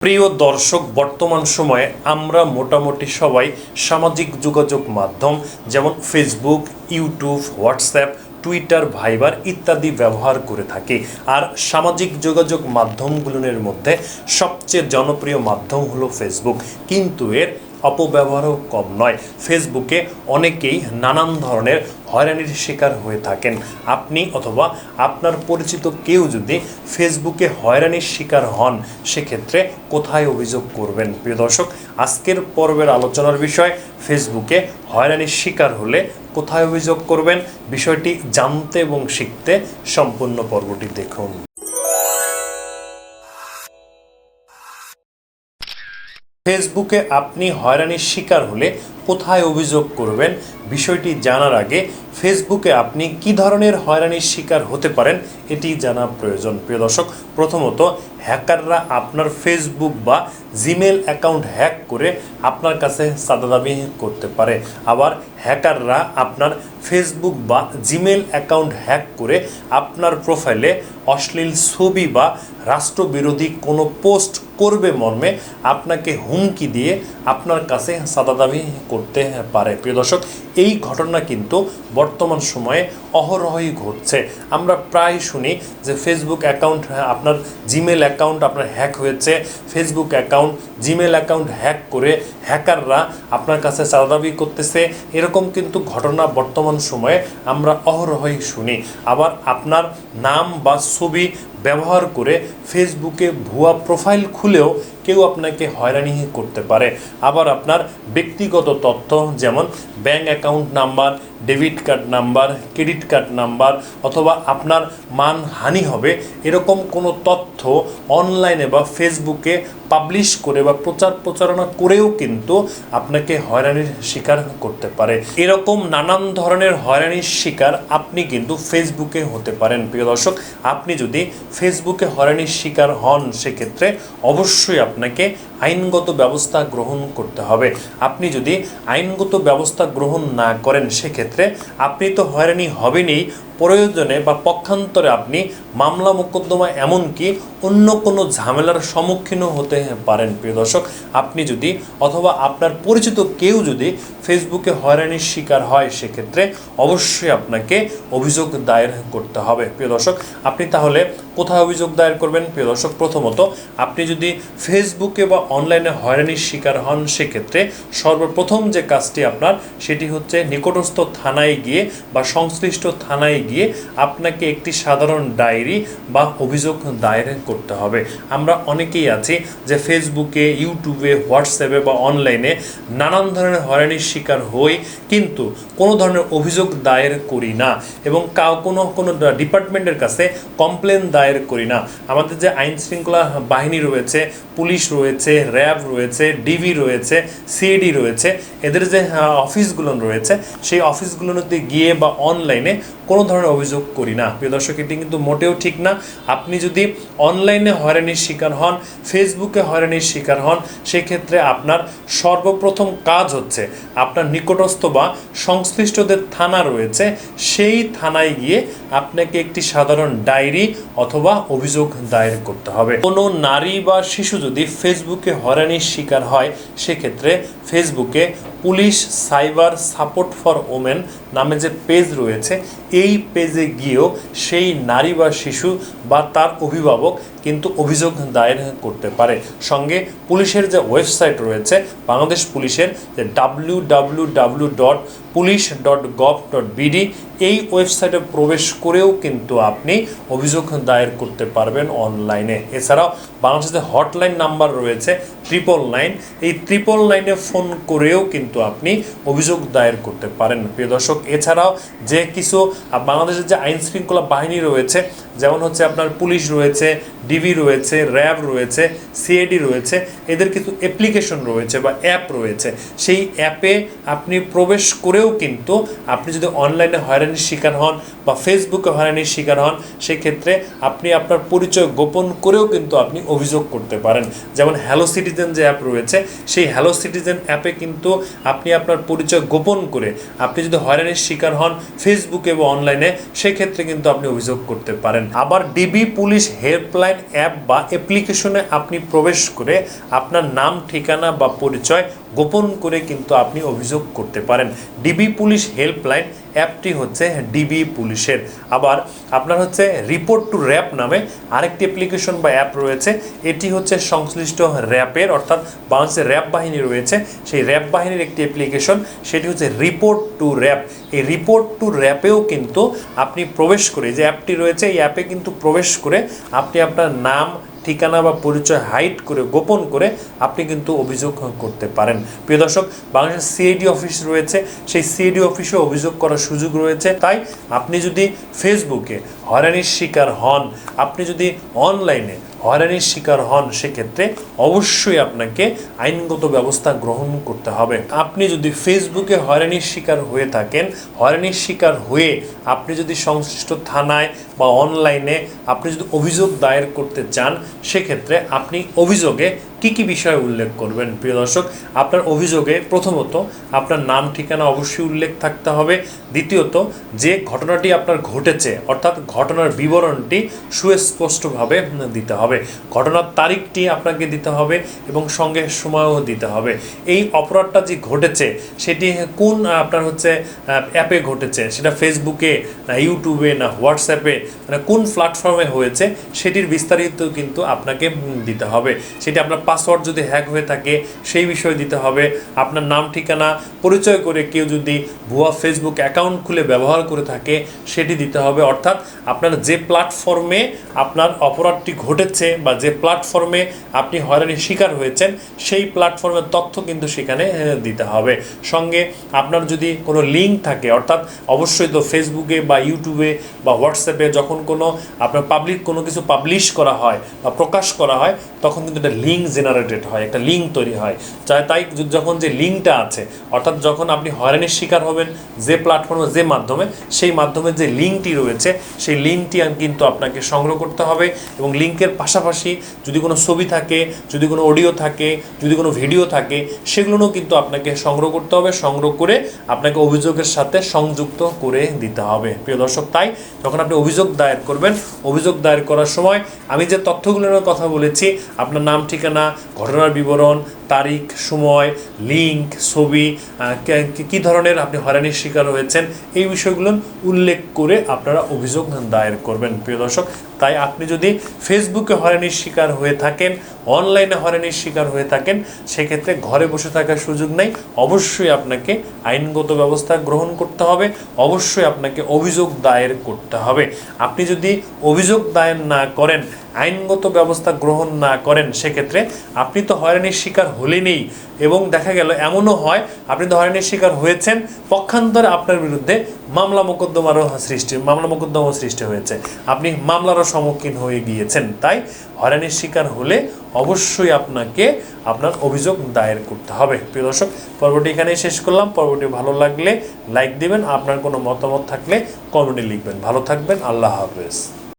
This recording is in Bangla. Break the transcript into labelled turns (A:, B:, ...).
A: প্রিয় দর্শক, বর্তমান সময়ে আমরা মোটামুটি সবাই সামাজিক যোগাযোগ মাধ্যম যেমন ফেসবুক ইউটিউব হোয়াটসঅ্যাপ টুইটার ভাইবার ইত্যাদি ব্যবহার করে থাকি। আর সামাজিক যোগাযোগ মাধ্যমগুলোর মধ্যে সবচেয়ে জনপ্রিয় মাধ্যম হলো ফেসবুক কিন্তু এর অপব্যবহারও কম নয়। ফেসবুকে অনেকেই নানান ধরনের হয়রানির শিকার হয়ে থাকেন। আপনি অথবা আপনার পরিচিত কেউ যদি ফেসবুকে হয়রানির শিকার হন, সেক্ষেত্রে কোথায় অভিযোগ করবেন? প্রিয় দর্শক, আজকের পর্বের আলোচনার বিষয়, ফেসবুকে হয়রানির শিকার হলে কোথায় অভিযোগ করবেন? বিষয়টি জানতে এবং শিখতে সম্পূর্ণ পর্বটি দেখুন। ফেসবুকে আপনি হয়রানির শিকার হলে কোথায় অভিযোগ করবেন? বিষয়টি জানার আগে ফেসবুকে আপনি কি ধরনের হয়রানির শিকার হতে পারেন? এটি জানা প্রয়োজন। প্রিয় দর্শক, প্রথমত হ্যাকাররা আপনার ফেসবুক বা জিমেল অ্যাকাউন্ট হ্যাক করে আপনার কাছে চাঁদা দাবি করতে পারে। আবার হ্যাকাররা আপনার ফেসবুক বা জিমেল অ্যাকাউন্ট হ্যাক করে আপনার প্রোফাইলে অশ্লীল ছবি বা রাষ্ট্রবিরোধী কোনো পোস্ট করবে মর্মে আপনাকে হুমকি দিয়ে আপনার কাছে চাঁদা দাবি করতে পারে। প্রিয় দর্শক, এই ঘটনা কিন্তু বর্তমান সময়ে অহরহই ঘটছে। আমরা প্রায় শুনি যে ফেসবুক অ্যাকাউন্ট আপনার জিমেল অ্যাকাউন্ট আপনার হ্যাক হয়েছে Facebook account Gmail account hack করে হ্যাকাররা আপনার কাছে চাঁদা দাবি করতেছে, এরকম কিন্তু ঘটনা বর্তমান সময়ে আমরা অহরহই শুনি। আবার আপনার নাম বা ছবি ব্যবহার করে ফেসবুকে ভুয়া প্রোফাইল খুলেও কেউ আপনাকে হয়রানি করতে পারে। আবার আপনার ব্যক্তিগত তথ্য যেমন bank account number debit card number, credit card number অথবা আপনার মানহানি হবে এরকম কোনো তথ্য অনলাইনে বা ফেসবুকে পাবলিশ করে বা প্রচার প্রচারণা করেও কিন্তু আপনাকে হয়রানির শিকার করতে পারে। এরকম নানান ধরনের হয়রানির শিকার আপনি কিন্তু ফেসবুকে হতে পারেন। প্রিয় দর্শক, আপনি যদি ফেসবুকে হয়রানির শিকার হন, সেক্ষেত্রে অবশ্যই আপনাকে আইনগত ব্যবস্থা গ্রহণ করতে হবে। আপনি যদি আইনগত ব্যবস্থা গ্রহণ না করেন, সেক্ষেত্রে আপনি তো হয়রানি হবেনই। প্রয়োজনে বা পক্ষান্তরে আপনি মামলা মোকদ্দমা এমনকি অন্য কোনো ঝামেলার সম্মুখীনও হতে পারেন। প্রিয় দর্শক, আপনি যদি অথবা আপনার পরিচিত কেউ যদি ফেসবুকে হয়রানির শিকার হয়, সেক্ষেত্রে অবশ্যই আপনাকে অভিযোগ দায়ের করতে হবে। প্রিয় দর্শক, আপনি তাহলে কোথায় অভিযোগ দায়ের করবেন? প্রিয় দর্শক, প্রথমত আপনি যদি ফেসবুকে বা অনলাইনে হয়রানির শিকার হন, সেক্ষেত্রে সর্বপ্রথম যে কাজটি আপনার, সেটি হচ্ছে নিকটস্থ থানায় গিয়ে বা সংশ্লিষ্ট থানায় গিয়ে আপনাকে একটি সাধারণ ডায়েরি বা অভিযোগ দায়ের করতে হবে। আমরা অনেকেই আছি যে ফেসবুকে, ইউটিউবে, হোয়াটসঅ্যাপে বা অনলাইনে নানান ধরনের হয়রানির শিকার হই, কিন্তু কোনো ধরনের অভিযোগ দায়ের করি না এবং কাউ কোনো কোনো ডিপার্টমেন্টের কাছে কমপ্লেন দায়ের করি না। আমাদের যে আইন শৃঙ্খলা বাহিনী রয়েছে, পুলিশ রয়েছে, র্যাব রয়েছে, ডিবি রয়েছে, সিএডি রয়েছে, এদের যে অফিসগুলো রয়েছে, সেই অফিসগুলোতে গিয়ে বা অনলাইনে কোনো ধরনের অভিযোগ করি না। প্রিয় দর্শক, এটি কিন্তু মোটেও ঠিক না। আপনি যদি অনলাইনে হয়রানির শিকার হন, ফেসবুকে হয়রানির শিকার হন, সেক্ষেত্রে আপনার সর্বপ্রথম কাজ হচ্ছে আপনার নিকটস্থ বা সংশ্লিষ্টদের থানা রয়েছে, সেই থানায় গিয়ে আপনাকে একটি সাধারণ ডায়েরি অথবা অভিযোগ দায়ের করতে হবে। কোনো নারী বা শিশু যদি ফেসবুকে হয়রানির শিকার হয়, সেক্ষেত্রে ফেসবুকে police cyber support for women নামে যে পেজ রয়েছে, এই পেজে গিয়েও সেই নারী বা শিশু বা তার অভিভাবক কিন্তু অভিযোগ দায়ের করতে পারে। সঙ্গে পুলিশের যে ওয়েবসাইট রয়েছে, বাংলাদেশ পুলিশের যে W W W dot police dot gov dot BD এই ওয়েবসাইটে প্রবেশ করেও কিন্তু আপনি অভিযোগ দায়ের করতে পারবেন অনলাইনে। এছাড়াও বাংলাদেশের হটলাইন নাম্বার রয়েছে ট্রিপল নাইন এই ট্রিপল নাইনে ফোন করেও কিন্তু আপনি অভিযোগ দায়ের করতে পারেন প্রিয় দর্শক, এছাড়াও যে কিছু বাংলাদেশের যে আইন শৃঙ্খলা বাহিনী রয়েছে যেমন হচ্ছে আপনার পুলিশ রয়েছে ডিবি রয়েছে, র্যাব রয়েছে সিএডি রয়েছে, এদের কিছু অ্যাপ্লিকেশন রয়েছে বা অ্যাপ রয়েছে। সেই অ্যাপে আপনি প্রবেশ করেও কিন্তু আপনি যদি অনলাইনে হয়রানির শিকার হন বা ফেসবুকে হয়রানির শিকার হন, সেক্ষেত্রে আপনি আপনার পরিচয় গোপন করেও কিন্তু আপনি অভিযোগ করতে পারেন। যেমন হ্যালো সিটিজেন যে অ্যাপ রয়েছে, সেই হ্যালো সিটিজেন অ্যাপে কিন্তু আপনি আপনার পরিচয় গোপন করে আপনি যদি হয়রানির শিকার হন ফেসবুকে বা অনলাইনে সেক্ষেত্রে কিন্তু আপনি অভিযোগ করতে পারেন। পারেন আবার ডিবি পুলিশ হেল্পলাইন অ্যাপ বা অ্যাপ্লিকেশনে আপনি প্রবেশ করে আপনার নাম, ঠিকানা বা পরিচয় গোপন করে কিন্তু আপনি অভিযোগ করতে পারেন। ডিবি পুলিশ হেল্পলাইন অ্যাপটি হচ্ছে ডিবি পুলিশের। আবার আপনার হচ্ছে রিপোর্ট টু র্যাপ নামে আরেকটি অ্যাপ্লিকেশন বা অ্যাপ রয়েছে। এটি হচ্ছে সংশ্লিষ্ট র্যাপের, অর্থাৎ বাংলাদেশের র্যাপ বাহিনী রয়েছে। সেই র্যাপ বাহিনীর একটি অ্যাপ্লিকেশন সেটি হচ্ছে রিপোর্ট টু র্যাপ এই রিপোর্ট টু র্যাপেও কিন্তু আপনি প্রবেশ করে, যে অ্যাপটি রয়েছে, এই অ্যাপে কিন্তু প্রবেশ করে আপনি আপনার নাম ঠিকানা বা পরিচয় হাইট করে, গোপন করে আপনি কিন্তু অভিযোগ করতে পারেন। প্রিয় দর্শক, বাংলাদেশের সিআইডি অফিস রয়েছে। সেই সিআইডি অফিসে অভিযোগ করার সুযোগ রয়েছে। তাই আপনি যদি ফেসবুকে হয়রানির শিকার হন, আপনি যদি অনলাইনে হয়রানির শিকার হন সেক্ষেত্রে অবশ্যই আপনাকে আইনগত ব্যবস্থা গ্রহণ করতে হবে। আপনি যদি ফেসবুকে হয়রানির শিকার হয়ে থাকেন, হয়রানির শিকার হয়ে আপনি যদি সংশ্লিষ্ট থানায় বা অনলাইনে আপনি যদি অভিযোগ দায়ের করতে চান, সেক্ষেত্রে আপনি অভিযোগে কি কি বিষয় উল্লেখ করবেন? প্রিয় দর্শক, আপনার অভিযোগে প্রথমত আপনার নাম, ঠিকানা অবশ্যই উল্লেখ থাকতে হবে। দ্বিতীয়ত, যে ঘটনাটি আপনার ঘটেছে, অর্থাৎ ঘটনার বিবরণটি সুস্পষ্টভাবে দিতে হবে। ঘটনার তারিখটি আপনাকে দিতে হবে এবং সঙ্গে সময়ও দিতে হবে। এই অপরাধটা যে ঘটেছে, সেটি কোন আপনার হচ্ছে অ্যাপে ঘটেছে? সেটা ফেসবুকে না ইউটিউবে না হোয়াটসঅ্যাপে মানে কোন প্ল্যাটফর্মে হয়েছে, সেটির বিস্তারিত কিন্তু আপনাকে দিতে হবে। সেটি আপনার পাসওয়ার্ড যদি হ্যাক হয়ে থাকে, সেই বিষয়ে দিতে হবে। আপনার নাম, ঠিকানা, পরিচয় করে কেউ যদি ভুয়া ফেসবুক অ্যাকাউন্ট খুলে ব্যবহার করে থাকে, সেটি দিতে হবে। অর্থাৎ আপনার যে প্ল্যাটফর্মে আপনার অপরাধটি ঘটেছে বা যে প্ল্যাটফর্মে আপনি হয়রানির শিকার হয়েছেন, সেই প্ল্যাটফর্মের তথ্য কিন্তু সেখানে দিতে হবে। সঙ্গে আপনার যদি কোনো লিঙ্ক থাকে, অর্থাৎ অবশ্যই তো ফেসবুকে বা ইউটিউবে বা হোয়াটসঅ্যাপে যখন কোনো আপনার পাবলিক কোনো কিছু পাবলিশ করা হয় বা প্রকাশ করা হয়, তখন কিন্তু একটা লিঙ্ক জেনারেটেড হয়, একটা লিঙ্ক তৈরি হয়। তাই যখন যে লিঙ্কটা আছে, অর্থাৎ যখন আপনি হয়রানির শিকার হবেন যে প্ল্যাটফর্মে যে মাধ্যমে, সেই মাধ্যমে যে লিঙ্কটি রয়েছে, সেই লিঙ্কটি কিন্তু আপনাকে সংগ্রহ করতে হবে এবং লিঙ্কের পাশাপাশি যদি কোনো ছবি থাকে, যদি কোনো অডিও থাকে, যদি কোনো ভিডিও থাকে, সেগুলোও কিন্তু আপনাকে সংগ্রহ করতে হবে, সংগ্রহ করে আপনাকে অভিযোগের সাথে সংযুক্ত করে দিতে হবে। প্রিয় দর্শক, তাই যখন আপনি অভিযোগ দায়ের করবেন, অভিযোগ দায়ের করার সময় আমি যে তথ্যগুলোর কথা বলেছি, আপনার নাম, ঠিকানা ঘটনার বিবরণ তারিখ, সময় লিঙ্ক ছবি কি ধরনের আপনি হয়রানির শিকার হয়েছেন, এই বিষয়গুলো উল্লেখ করে আপনারা অভিযোগ দায়ের করবেন, প্রিয় দর্শক। তাই আপনি যদি ফেসবুকে হয়রানির শিকার হয়ে থাকেন অনলাইনে হয়রানির শিকার হয়ে থাকেন, সেক্ষেত্রে ঘরে বসে থাকার সুযোগ নেই। অবশ্যই আপনাকে আইনগত ব্যবস্থা গ্রহণ করতে হবে, অবশ্যই আপনাকে অভিযোগ দায়ের করতে হবে। আপনি যদি অভিযোগ দায়ের না করেন, আইনগত ব্যবস্থা গ্রহণ না করেন, সেক্ষেত্রে আপনি তো হয়রানির শিকার হলেনই এবং দেখা গেল, এমনও হয়, আপনি তো হয়রানির শিকার হয়েছেন, পক্ষান্তরে আপনার বিরুদ্ধে মামলা মোকদ্দমারও সৃষ্টি, মামলা মোকদ্দমাও সৃষ্টি হয়েছে। আপনি মামলারও সম্মুখীন হয়ে গিয়েছেন। তাই হয়রানির শিকার হলে অবশ্যই আপনাকে আপনার অভিযোগ দায়ের করতে হবে। প্রিয় দর্শক, পর্বটি এখানেই শেষ করলাম। পর্বটি ভালো লাগলে লাইক দিবেন। আপনার কোনো মতামত থাকলে কমেন্টে লিখবেন। ভালো থাকবেন। আল্লাহ হাফেজ।